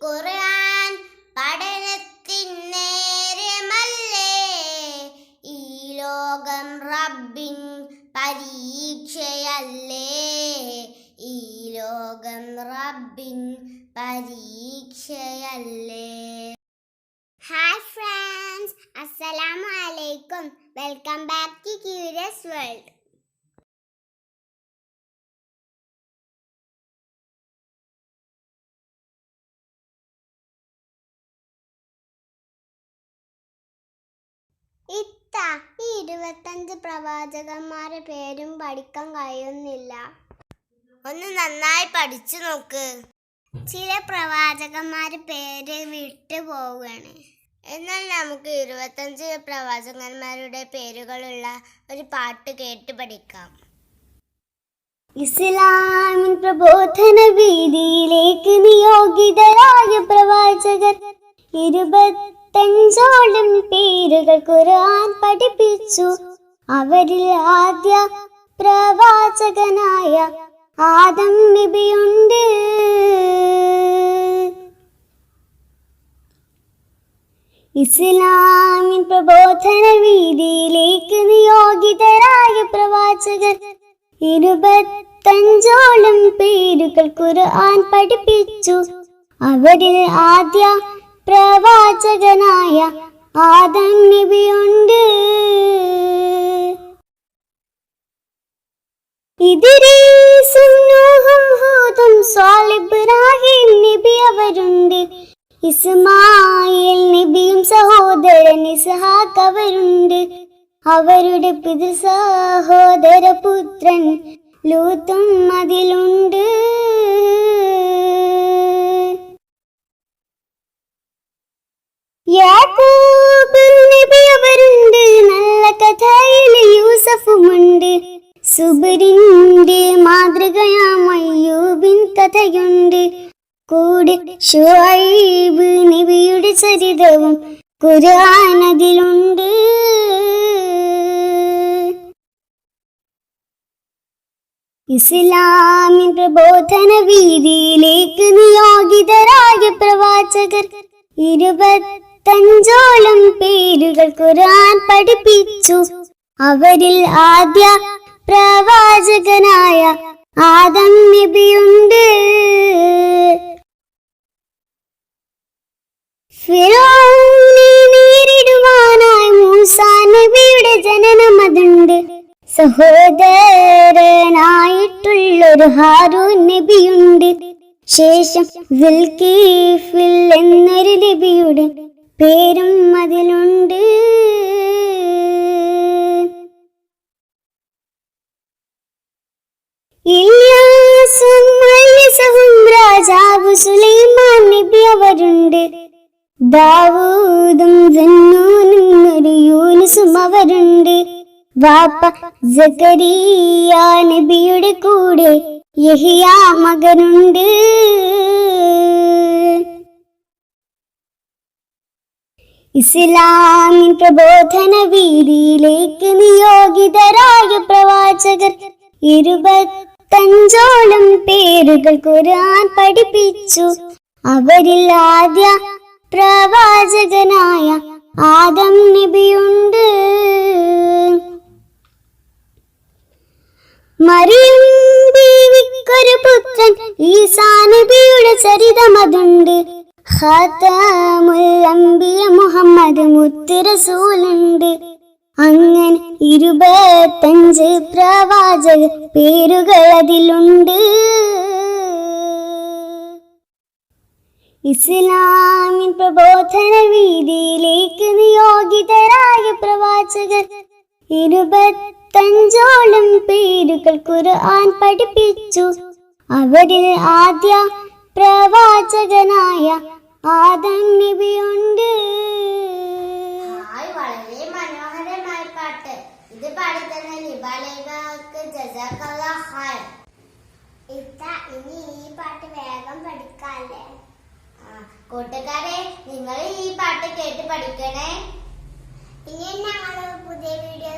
ഖുർആൻ പഠനത്തിൻ നേരമല്ലേ? ഈ ലോകം റബ്ബിൻ പരീക്ഷയല്ലേ? ഈ ലോകം റബ്ബിൻ പരീക്ഷയല്ലേ? ഹായ് ഫ്രണ്ട്സ് അസ്സലാമു അലൈക്കും welcome back to curious world ഇത്ത ഈ ഇരുപത്തഞ്ച് പ്രവാചകന്മാരെ പേരും പഠിക്കാൻ കഴിയുന്നില്ല. ഒന്ന് നന്നായി പഠിച്ചു നോക്ക്. ചില പ്രവാചകന്മാരെ പേര് വിട്ടു പോവുകയാണ്. എന്നാൽ നമുക്ക് ഇരുപത്തഞ്ച് പ്രവാചകന്മാരുടെ പേരുകളുള്ള ഒരു പാട്ട് കേട്ട് പഠിക്കാം. ഇസ്ലാമിൻ പ്രബോധന വീതിയിലേക്ക് നിയോഗിതരായ പ്രവാചകർ ഇരുപത്തഞ്ചോളം പേരുകൾ ഖുർആൻ പഠിപ്പിച്ചു. അവരിൽ ആദ്യ പ്രവാചകനായ ആദം നബിയുണ്ട്. ഇസ്ലാമിൻ പ്രബോധന വീതിയിലേക്ക് നിയോഗിതരായ പ്രവാചകർ ഇരുപത്തഞ്ചോളം പേരുകൾ ഖുർആൻ പഠിപ്പിച്ചു. അവരിൽ ആദ്യ പ്രവാചകനായ ആദം നബിയുണ്ട്. സ്വാലിഹ് ഇബ്രാഹിം നബി അവരുണ്ട്. ഇസ്മായിൽ നബിയും സഹോദരൻ ഇസ്ഹാഖ് അവരുണ്ട്. അവരുടെ പിതൃ സഹോദര പുത്രൻ ലൂത്തും അതിലുണ്ട്. യൂസഫുമുണ്ട് സുബരിന്റെ മാതൃകയാമയ്യൂബിൻ കഥയുണ്ട്. കൂടെ ഷുഐബ് നബിയുടെ ചരിതവും കുരാനതിലുണ്ട് ഇസ്ലാമിന്റെ പ്രബോധന വീതിയിലേക്ക് നിയോഗിതരായ പ്രവാചകർ ഇരുപത്തഞ്ചോളം പേരുകൾ ഖുർആൻ പഠിപ്പിച്ചു. അവരിൽ ആദ്യ പ്രവാചകനായ ആദം നബിയുണ്ട്. നേരിടുവാനായി മൂസ നബിയുടെ ജനനം അതുണ്ട്. സഹോദരനായിട്ടുള്ളൊരു ഹാരൂൻ നബിയുണ്ട്. ശേഷം എന്നൊരു നബിയുടെ പേരും അതിലുണ്ട്. ഇല്യാസും രാജാവ് സുലൈമാൻ നബി അവരുണ്ട്. ദാവൂദും ഒരു യൂനുസും അവരുണ്ട്. വാപ്പ സക്കരിയ നബിയുടെ കൂടെ യഹിയ മകനുണ്ട്. ഇസ്ലാമിൻ പ്രബോധന വീതിയിലേക്ക് നിയോഗിതരായ പ്രവാചകർ ഇരുപത്തഞ്ചോളം പേരുകൾ ഖുർആൻ പഠിപ്പിച്ചു. അവരിൽ ആദ്യ പ്രവാചകനായ ആദം നബിയുണ്ട്. മറിയം ബീവിക്കൊരു പുത്രൻ ഈസാ നബിയുടെ ചരിതമതുണ്ട്. ഖാതമുൽ അംബിയ മുഹമ്മദ് മുത്ത് റസൂലുണ്ട് അങ്ങനെ ഇരുപത്തഞ്ച് പ്രവാചക പേരുകൾ അതിലുണ്ട്. ഇസ്ലാമിൻ പ്രബോധന വീതിയിലേക്ക് നിയോഗിതരായ പ്രവാചകർ ഇരുപത്തഞ്ചോളം പേരുകൾ ഖുർആൻ പഠിപ്പിച്ചു. അവരിൽ ആദ്യ പ്രവാചകനായ ആദം നബിയുണ്ട്. ഇനി ഈ പാട്ട് വേഗം പഠിക്കാല്ലേ? കൂട്ടുകാരെ നിങ്ങൾ ഈ പാട്ട് കേട്ട് പഠിക്കണേ. ഇനി ഞങ്ങൾ പുതിയ വീഡിയോസുമായി